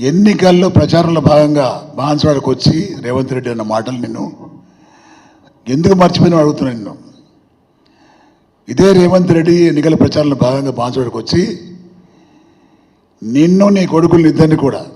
ఎన్నికల్లో ప్రచారంలో భాగంగా బాన్స్వాడకు వచ్చి రేవంత్ రెడ్డి అన్న మాటలు నిన్ను ఎందుకు మర్చిపోయినా అడుగుతున్నాను నిన్ను. ఇదే రేవంత్ రెడ్డి ఎన్నికల ప్రచారంలో భాగంగా బాన్స్వాడకు వచ్చి నిన్ను నీ కొడుకులు ఇద్దరిని కూడా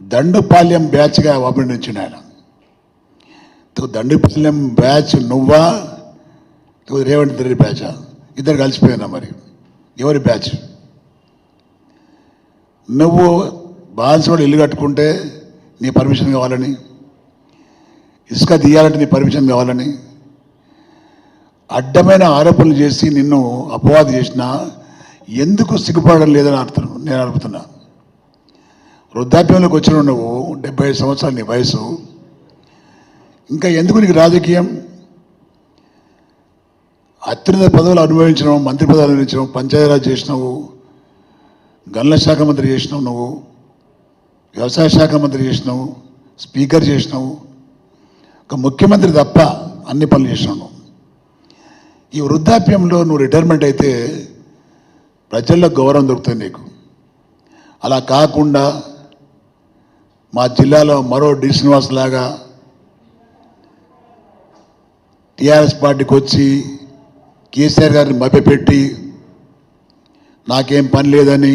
దండుపాల్యం బ్యాచ్గా అభినందించిన ఆయన. దండుపాల్యం బ్యాచ్ నువ్వా? రేవంత్ రెడ్డి బ్యాచా? ఇద్దరు కలిసిపోయినా మరి. ఎవరి బ్యాచ్? నువ్వు బాన్సువాడు ఇల్లు కట్టుకుంటే నీ పర్మిషన్ కావాలని ఇసుక తీయాలంటే నీ పర్మిషన్ కావాలని అడ్డమైన ఆరోపణలు చేసి నిన్ను అపవాదు చేసినా ఎందుకు సిగ్గుపడడం లేదని అర్థం నేను అడుగుతున్నా. వృద్ధాప్యంలోకి వచ్చిన నువ్వు డెబ్బై ఐదు సంవత్సరాలు నీ వయసు. ఇంకా ఎందుకు నీకు రాజకీయం? అత్యున్నత పదవులు అనుభవించడం మంత్రి పదవులు అనుభవించడం పంచాయతీరాజ్ చేసినావు గనుల శాఖ మంత్రి చేసినావు నువ్వు వ్యవసాయ శాఖ మంత్రి చేసినావు స్పీకర్ చేసినావు ఒక ముఖ్యమంత్రి తప్ప అన్ని పనులు చేసినావు నువ్వు. ఈ వృద్ధాప్యంలో నువ్వు రిటైర్మెంట్ అయితే ప్రజల్లో గౌరవం దొరుకుతుంది నీకు అలా కాకుండా మా జిల్లాలో మరో డి శ్రీనివాస్ లాగా టీఆర్ఎస్ పార్టీకి వచ్చి కేసీఆర్ గారిని మభ్యపెట్టి నాకేం పని లేదని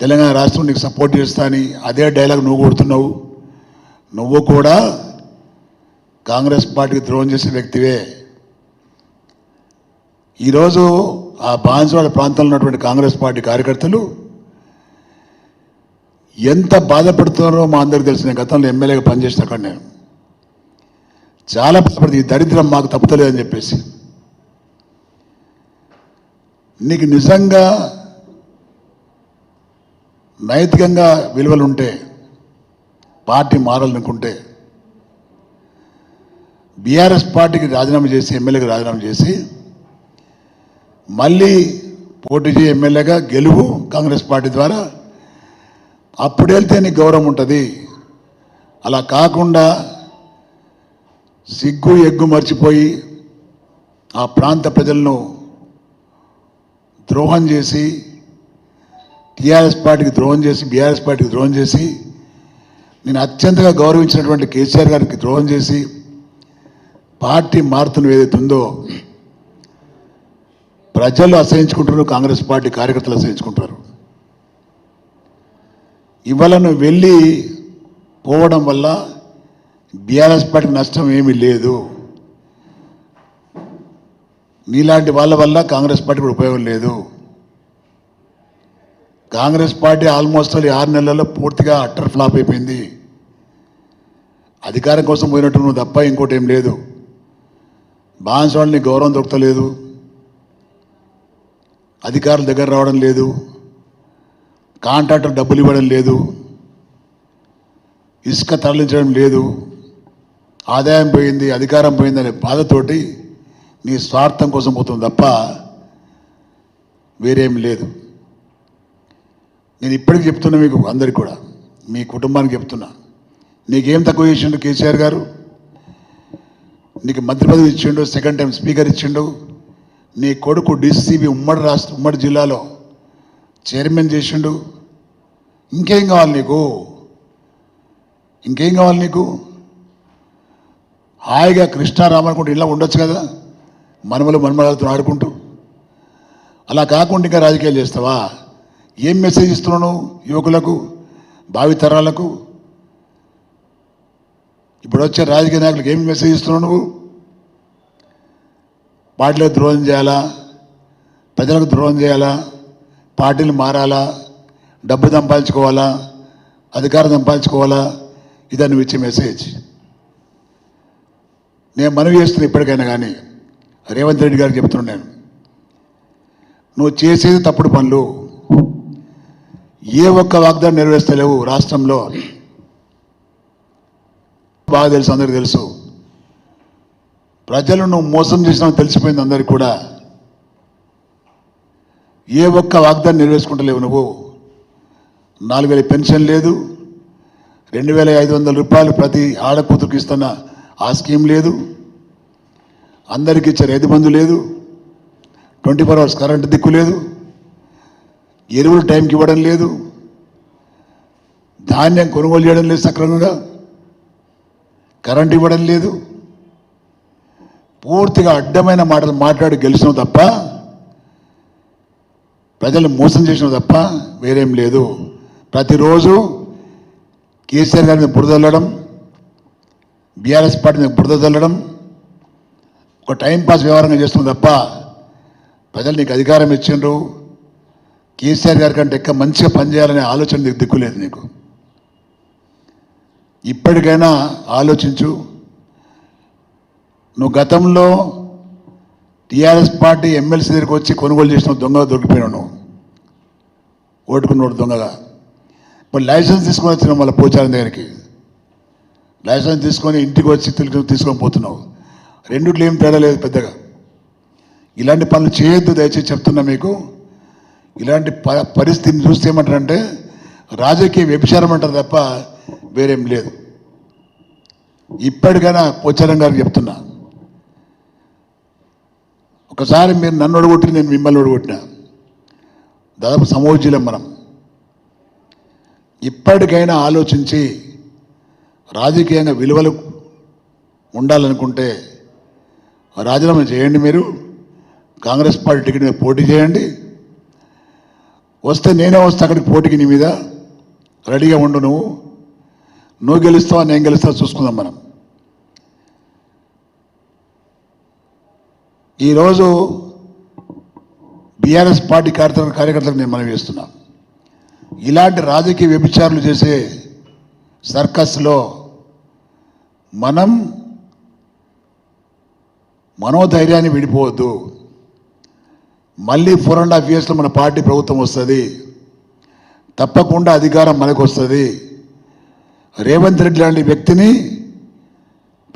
తెలంగాణ రాష్ట్రం నీకు సపోర్ట్ చేస్తాని అదే డైలాగ్ నువ్వు కొడుతున్నావు. నువ్వు కూడా కాంగ్రెస్ పార్టీకి ద్రోహం చేసే వ్యక్తివే. ఈరోజు ఆ బాన్సువాడ ప్రాంతంలో ఉన్నటువంటి కాంగ్రెస్ పార్టీ కార్యకర్తలు ఎంత బాధపడుతున్నారో మా అందరికి తెలిసిన గతంలో ఎమ్మెల్యేగా పనిచేసిన అక్కడ నేను చాలా బాధపడుతుంది. ఈ దరిద్రం మాకు తప్పుతలేదని చెప్పేసి. నీకు నిజంగా నైతికంగా విలువలు ఉంటే పార్టీ మారాలనుకుంటే బీఆర్ఎస్ పార్టీకి రాజీనామా చేసి ఎమ్మెల్యేకి రాజీనామా చేసి మళ్ళీ పోటీ చేయ ఎమ్మెల్యేగా గెలువు కాంగ్రెస్ పార్టీ ద్వారా అప్పుడు వెళ్తే నీకు గౌరవం ఉంటుంది. అలా కాకుండా సిగ్గు ఎగ్గు మర్చిపోయి ఆ ప్రాంత ప్రజలను ద్రోహం చేసి టీఆర్ఎస్ పార్టీకి ద్రోహం చేసి బీఆర్ఎస్ పార్టీకి ద్రోహం చేసి నేను అత్యంతగా గౌరవించినటువంటి కేసీఆర్ గారికి ద్రోహం చేసి పార్టీ మారుతున్న ఏదైతే ఉందో ప్రజలు అసహించుకుంటారు కాంగ్రెస్ పార్టీ కార్యకర్తలు అసహించుకుంటారు ఇవాళ నువ్వు వెళ్ళి పోవడం వల్ల బీఆర్ఎస్ పార్టీకి నష్టం ఏమీ లేదు. నీలాంటి వాళ్ళ వల్ల కాంగ్రెస్ పార్టీకి ఉపయోగం లేదు. కాంగ్రెస్ పార్టీ ఆల్మోస్ట్ ఈ ఆరు నెలల్లో పూర్తిగా అట్టర్ ఫ్లాప్ అయిపోయింది. అధికారం కోసం పోయినట్టు నువ్వు తప్ప ఇంకోటి ఏం లేదు. బాన్స్వాళ్ళని గౌరవం దొరకలేదు అధికారుల దగ్గర రావడం లేదు. కాంట్రాక్టర్ డబ్బులు ఇవ్వడం లేదు. ఇసుక తరలించడం లేదు. ఆదాయం పోయింది అధికారం పోయిందనే బాధతోటి నీ స్వార్థం కోసం పోతుంది తప్ప వేరేం లేదు. నేను ఇప్పటికి చెప్తున్నా మీకు అందరికి కూడా మీ కుటుంబానికి చెప్తున్నా. నీకేం తక్కువ చేసిండు కేసీఆర్ గారు? నీకు మంత్రి పదవి ఇచ్చిండు సెకండ్ టైం స్పీకర్ ఇచ్చిండు. నీ కొడుకు డిసిసిబి ఉమ్మడి రాష్ట్ర ఉమ్మడి జిల్లాలో చైర్మన్ చేసిండు. ఇంకేం కావాలి నీకు? ఇంకేం కావాలి నీకు? హాయిగా కృష్ణారామనుకుంటే ఇలా ఉండొచ్చు కదా? మనమలు మనమలతో ఆడుకుంటూ. అలా కాకుండా ఇంకా రాజకీయాలు చేస్తావా? ఏం మెసేజ్ ఇస్తున్నాను యువకులకు భావితరాలకు ఇప్పుడు వచ్చే రాజకీయ నాయకులకు ఏం మెసేజ్ ఇస్తున్నావు నువ్వు? పార్టీలకు ద్రోహం చేయాలా? ప్రజలకు ద్రోహం చేయాలా? పార్టీలు మారాలా? డబ్బు సంపాదించుకోవాలా? అధికారం సంపాదించుకోవాలా? ఇదని నువ్వు ఇచ్చే మెసేజ్. నేను మనవి చేస్తున్నా ఇప్పటికైనా కానీ. రేవంత్ రెడ్డి గారికి చెప్తున్నాను నువ్వు చేసేది తప్పుడు పనులు. ఏ ఒక్క వాగ్దానం నెరవేర్స్తలేవు రాష్ట్రంలో. బాగా తెలుసు అందరికి తెలుసు. ప్రజలు నువ్వు మోసం చేసిన తెలిసిపోయింది అందరికి కూడా. ఏ ఒక్క వాగ్దానం నెరవేర్చుకుంటలేవు నువ్వు. నాలుగు వేల పెన్షన్ లేదు. రెండు వేల ఐదు వందల రూపాయలు ప్రతి ఆడకూతురికి ఇస్తున్న ఆ స్కీమ్ లేదు. అందరికీ ఇచ్చే రైతు బంధు లేదు. ట్వంటీ ఫోర్ అవర్స్ కరెంటు దిక్కు లేదు. ఎరువులు టైంకి ఇవ్వడం లేదు. ధాన్యం కొనుగోలు చేయడం లేదు సక్రమంగా. కరెంట్ ఇవ్వడం లేదు. పూర్తిగా అడ్డమైన మాటలు మాట్లాడి గెలిచినావు తప్ప ప్రజలు మోసం చేసిన తప్ప వేరేం లేదు. ప్రతిరోజు కేసీఆర్ గారి మీద బురద చల్లడం బీఆర్ఎస్ పార్టీ మీద బురద చల్లడం ఒక టైంపాస్ వ్యవహారంగా చేస్తున్నాం తప్ప ప్రజలు నీకు అధికారం ఇచ్చిండ్రు. కేసీఆర్ గారి కంటే ఎక్కువ మంచిగా పనిచేయాలనే ఆలోచన నీకు దిక్కులేదు నీకు. ఇప్పటికైనా ఆలోచించు. నువ్వు గతంలో టీఆర్ఎస్ పార్టీ ఎమ్మెల్సీ దగ్గరికి వచ్చి కొనుగోలు చేసిన దొంగ దొరికిపోయినావు నువ్వు. ఓటుకున్నోడు దొంగగా. ఇప్పుడు లైసెన్స్ తీసుకొని వచ్చినావు మళ్ళీ పోచారం దగ్గరికి. లైసెన్స్ తీసుకొని ఇంటికి వచ్చి తీసుకొని పోతున్నావు. రెండుట్లో ఏం తేడా లేదు పెద్దగా. ఇలాంటి పనులు చేయొద్దు దయచేసి చెప్తున్నా మీకు. ఇలాంటి ప పరిస్థితిని చూస్తే ఏమంటారంటే రాజకీయ వ్యభిచారం అంటారు తప్ప వేరేం లేదు. ఇప్పటికైనా పోచారం గారికి చెప్తున్నా. ఒకసారి మీరు నన్ను ఒడగొట్టి నేను మిమ్మల్ని ఒడగొట్టినా. దాదాపు సమోజీలం మనం. ఇప్పటికైనా ఆలోచించి రాజకీయంగా విలువలు ఉండాలనుకుంటే రాజీనామా చేయండి మీరు. కాంగ్రెస్ పార్టీ టికెట్ మీద పోటీ చేయండి. వస్తే నేనే వస్తా అక్కడికి పోటీకి నీ మీద. రెడీగా ఉండు నువ్వు. నువ్వు గెలుస్తావా నేను గెలుస్తావా చూసుకుందాం మనం. ఈరోజు బీఆర్ఎస్ పార్టీ కార్యకర్త కార్యకర్తలకు నేను మనం చేస్తున్నా. ఇలాంటి రాజకీయ వ్యభిచారులు చేసే సర్కస్లో మనం మనోధైర్యాన్ని విడిపోవద్దు. మళ్ళీ ఫోర్ అండ్ హాఫ్ ఇయర్స్లో మన పార్టీ ప్రభుత్వం వస్తుంది. తప్పకుండా అధికారం మనకు వస్తుంది. రేవంత్ రెడ్డి లాంటి వ్యక్తిని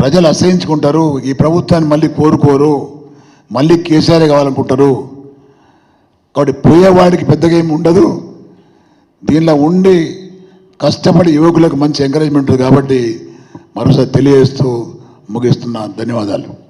ప్రజలు అసహించుకుంటారు. ఈ ప్రభుత్వాన్ని మళ్ళీ కోరుకోరు. మళ్ళీ కేసీఆర్ కావాలనుకుంటారు. కాబట్టి పోయేవాడికి పెద్దగా ఏమి ఉండదు. దీనిలో ఉండి కష్టపడి యువకులకు మంచి ఎంకరేజ్మెంట్ కాబట్టి మరోసారి తెలియజేస్తూ ముగిస్తున్నా. ధన్యవాదాలు.